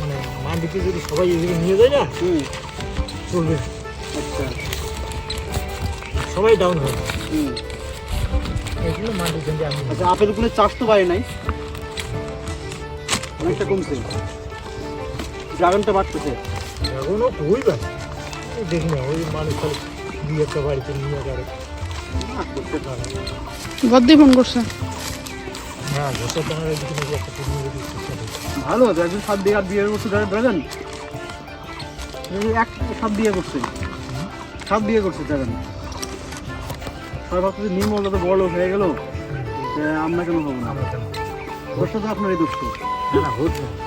মানে মান্ডিতে যদি সবাই এদিকে নিয়ে যায় না হুম। চলবে। আচ্ছা। সবাই ডাউন হবে হুম। এগুলো মান্ডির জন্য আমি আচ্ছা আপেলগুলো চাষ তো বাড়ে নাই। অনেকটা কমছে। ড্রাগনটা বাড়তেছে। এখনও কই বা দেখি না ওই মানুষ দুই একটা বাড়িতে নিয়ে যাবে। পারে। গদ্দি ফোন করছে। হ্যাঁ ঘষা তোমার এদিকে নাকি একটা পুরনো যদি চেষ্টা করি ভালো একজন সাত বিঘা বিয়ে করছে ড্রাগন এই এক সাত বিয়ে করছে। সাত বিয়ে করছে ড্রাগন সবাই ভাবছে নির্মল তো বড় হয়ে গেল আমরা কেন হব না? দোষটা তো আপনারই দোষ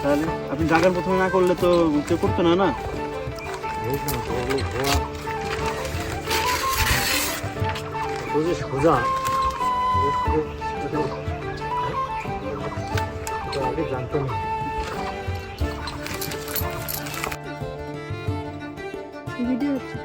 তাহলে আপনি ড্রাগন প্রথমে না করলে তো কেউ করতো না না? সোজা। আগে জানতাম না ভিডিও হচ্ছে।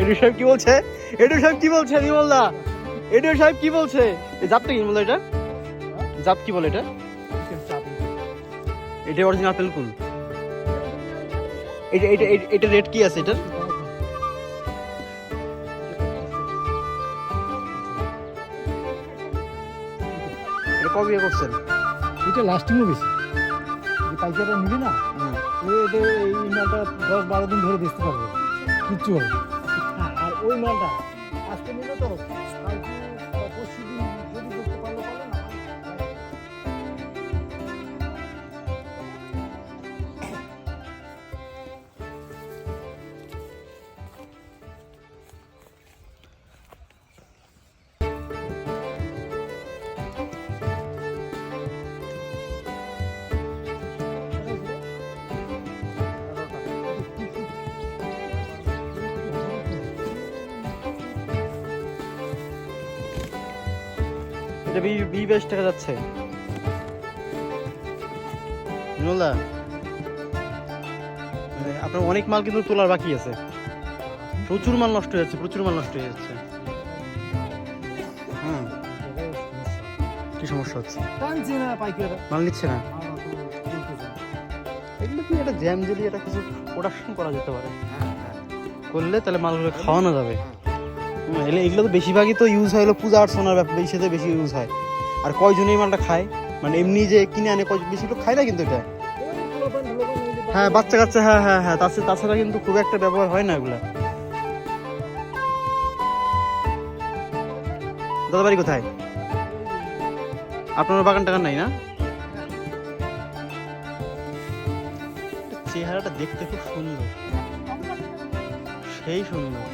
এডু সাহেব কি বলছে? এডু সাহেব কি বলছে নির্মল দা এডু সাহেব কি বলছে? জাতটা কি নির্মল এটা? জাত কি বলে এটা? এটা অরিজিনাল আপেল কুল এটা এটা এটা- রেট কি আছে এটার? এটা কবে করছেন? এটা লাস্টিংও বেশি যে পাইকাররা নিবি না? হুম। এটা এই মালটা দশ বারো দিন ধরে বেচতে পারবে। কিচ্ছু হবে হ্যাঁ, আর ওই মালটা আজকে নিলে তো পরশু দিন এটা বি বাইশ টাকা যাচ্ছে। নির্মলদা মানে আপনার অনেক মাল কিন্তু তোলার বাকি আছে। প্রচুর মাল নষ্ট হয়ে যাচ্ছে প্রচুর মাল নষ্ট হয়ে যাচ্ছে। হ্যাঁ কি সমস্যা হচ্ছে? মাল নিচ্ছে না। এগুলো কি একটা জ্যাম জেলি এটা কিছু প্রোডাকশন করা যেতে পারে? হ্যাঁ, হ্যাঁ। করলে তাহলে মালগুলো খাওয়ানো যাবে। হুম, এগুলো তো বেশিরভাগই তো ইউজ হয় হলো পূজা অর্চনার ব্যাপার বেশিতে বেশি ইউজ হয়। আর কয়জন এই মালটা খায়? মানে এমনি যে কিনে আনে কয় বেশি লোক খায় না কিন্তু এটা? হ্যাঁ বাচ্চা কাচ্চা হ্যাঁ হ্যাঁ হ্যাঁ তাছাড়া কিন্তু খুব একটা ব্যবহার হয় না এগুলা। দাদা বাড়ি কোথায়? আপনার বাগান টাগান নাই না? চেহারাটা দেখতে খুব সুন্দর। সেই সুন্দর।